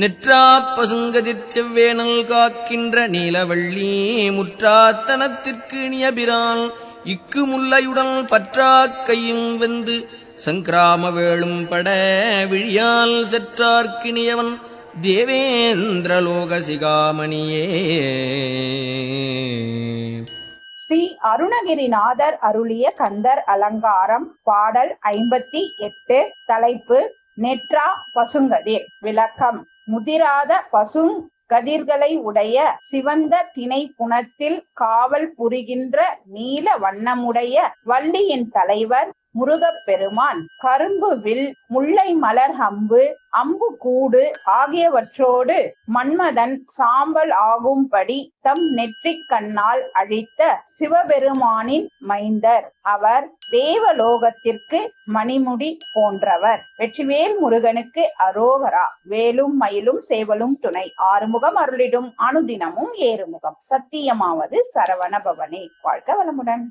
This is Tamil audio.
நெற்றா பசுங்கதிர் செவ்வேனல் காக்கின்ற நீலவள்ளி முற்றாத்தனத்திற்கு நியபிரான். இக்கு முல்லையுடன் பற்றாக்கையும் வெந்து சங்கிராம வேளும் பட விழியால் செற்றார்க்கினியவன் தேவேந்திரலோக சிகாமணியே. ஸ்ரீ அருணகிரிநாதர் அருளிய கந்தர் அலங்காரம் பாடல் ஐம்பத்தி எட்டு தலைப்பு நெற்றா பசுங்கதிர். விளக்கம். முதிராத பசுங் கதிர்களை உடைய சிவந்த திணை புணத்தில் காவல் புரிகின்ற நீல வண்ணமுடைய வள்ளியின் தலைவர் முருகப் பெருமான் கரும்பு வில் முல்லை மலர் அம்பு அம்பு கூடு ஆகியவற்றோடு மன்மதன் சாம்பல் ஆகும்படி தம் நெற்றிக் கண்ணால் அழித்த சிவபெருமானின் மைந்தர். அவர் தேவலோகத்திற்கு மணிமுடி போன்றவர். வெற்றிவேல் முருகனுக்கு அரோகரா. வேலும் மயிலும் சேவலும் துணை. ஆறுமுகம் அருளிடும். அனுதினமும் ஏறுமுகம். சத்தியமாவது சரவண பவனே. வாழ்க வளமுடன்.